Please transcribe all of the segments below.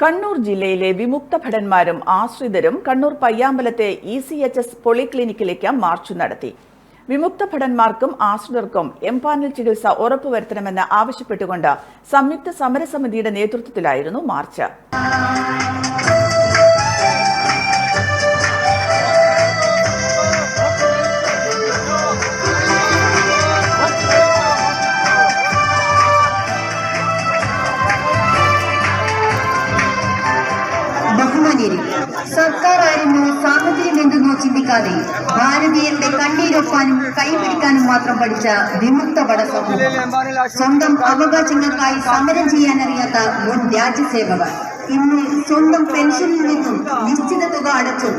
കണ്ണൂർ ജില്ലയിലെ വിമുക്ത ഭടന്മാരും ആശ്രിതരും കണ്ണൂർ പയ്യാമ്പലത്തെ ഇ സി എച്ച് എസ് പോളിക്ലിനിക്കിലേക്ക് മാർച്ച് നടത്തി. വിമുക്ത ഭടന്മാർക്കും ആശ്രിതർക്കും എംപാനൽ ചികിത്സ ഉറപ്പുവരുത്തണമെന്ന് ആവശ്യപ്പെട്ടുകൊണ്ട് സംയുക്ത സമരസമിതിയുടെ നേതൃത്വത്തിലായിരുന്നു മാർച്ച്. ബഹുമാന്യരെ സർക്കാരായിരുന്നു സാഹചര്യം എന്തെന്നോ ചിന്തിക്കാതെ ഭാരതീയരുടെ കണ്ണീരൊപ്പാനും കൈപിടിക്കാനും മാത്രം പഠിച്ച വിമുക്ത പട സ്വന്തം അവകാശങ്ങൾക്കായി സമരം ചെയ്യാനറിയാത്ത മുൻ രാജ്യസേവകർ. ഇന്ന് സ്വന്തം പെൻഷനിൽ നിന്നും നിശ്ചിത തുക അടച്ചും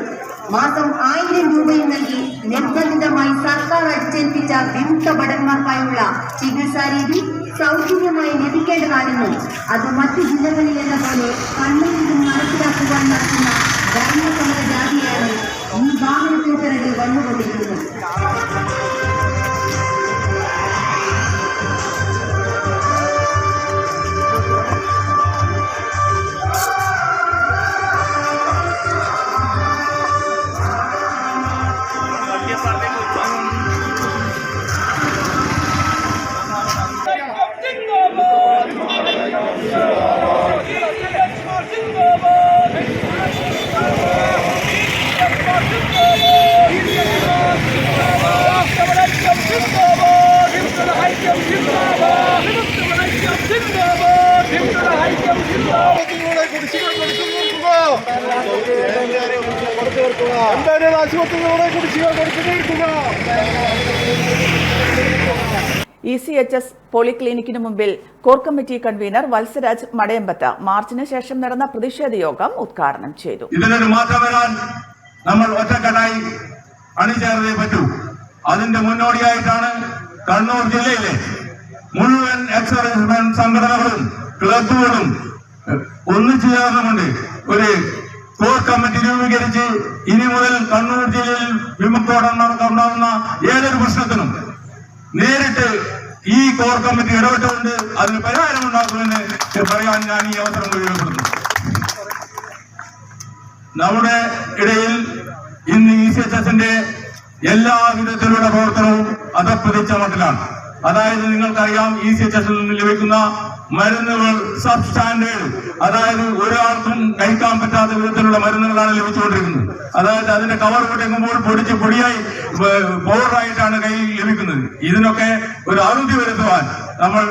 മാസം ആയിരം രൂപയും നൽകി നിർബന്ധിതമായി സർക്കാർ അടിച്ചേൽപ്പിച്ച വിമുക്ത ഭടന്മാർക്കായുള്ള ചികിത്സാ രീതി സൗജന്യമായി ലഭിക്കേണ്ടതാണെന്നും അത് മറ്റു ജില്ലകളിലെന്ന പോലെ കണ്ണൂരിൽ നിന്ന് നടപ്പിലാക്കുവാൻ നടത്തുന്ന ധർമ്മസമര ജാതിയാണ് ഈ വാഹനക്കൂട്ടരടിൽ വന്നുകൊണ്ടിരിക്കുന്നത് എന്തായാലും ആശുപത്രികളോടെ കുടിശ്ശിക കൊടുത്തു തീർക്കുക ഇ സി എച്ച് എസ് പോളിക്ലിനിക്കിന് മുമ്പിൽ core committee convener Valsaraj Madayambath മാർച്ചിന് ശേഷം നടന്ന പ്രതിഷേധ യോഗം ഉദ്ഘാടനം ചെയ്തു. ഇതിനൊരു മാറ്റം വരാൻ നമ്മൾ ഒറ്റക്കെട്ടായി അണിചേർന്നേ പറ്റൂ. അതിന്റെ മുന്നോടിയായിട്ടാണ് കണ്ണൂർ ജില്ലയിലെ മുഴുവൻ എക്സൈസ് സംഘടനകളും ക്ലബുകളും ഒന്നിച്ചു ചേർന്നുകൊണ്ട് ഒരു കോർ കമ്മിറ്റി രൂപീകരിച്ച് ഇനി മുതൽ കണ്ണൂർ ജില്ലയിൽ വിമുക്തോടം നടക്കാവുന്ന ഏതൊരു പ്രശ്നത്തിനും നേരിട്ട് ഈ കോർ കമ്മിറ്റി ഇടപെട്ടുകൊണ്ട് അതിന് പരിഹാരം ഉണ്ടാക്കുമെന്ന് പറയാൻ ഞാൻ ഈ അവസരം ഉപയോഗപ്പെടുന്നു നമ്മുടെ ഇടയിൽ ഇന്ന് ഇ സി എച്ച് എസിന്റെ എല്ലാ വിധത്തിലുള്ള പ്രവർത്തനവും അതപ്പതിച്ച മട്ടിലാണ്. അതായത് നിങ്ങൾക്കറിയാം ഇ സി എച്ച് എസിൽ നിന്ന് ലഭിക്കുന്ന മരുന്നുകൾ സബ് സ്റ്റാൻഡേർഡ്. അതായത് ഒരാൾക്കും കഴിക്കാൻ പറ്റാത്ത വിധത്തിലുള്ള മരുന്നുകളാണ് ലഭിച്ചുകൊണ്ടിരിക്കുന്നത്. അതായത് അതിന്റെ കവർ പൊട്ടിക്കുമ്പോൾ പൊടിച്ച് പൊടിയായി പൗഡറായിട്ടാണ് കയ്യിൽ ലഭിക്കുന്നത്. ഇതിനൊക്കെ ഒരു അറുതി വരുത്തുവാൻ നമ്മൾ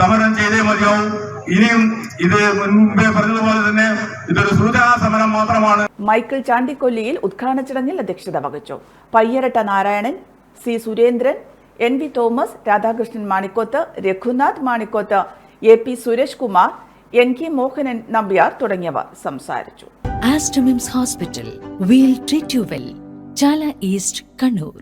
സമരം ചെയ്തേ മതിയാവും. ഇനിയും ഇത് മുൻപേ പറഞ്ഞതുപോലെ തന്നെ ഇതൊരു സൂചനാ സമരം മാത്രമാണ്. മൈക്കിൾ ചാണ്ടിക്കൊല്ലിയിൽ ഉദ്ഘാടന ചടങ്ങിൽ അധ്യക്ഷത വഹിച്ചു. Payyaratta Narayanan C Surendran N V Thomas Radhakrishnan Manikoth Raghunath Manikoth A P Sureshkumar N K Mohanan Nambiar തുടങ്ങിയവർ സംസാരിച്ചു. Aster MIMS hospital we treat you well Chala east Kannur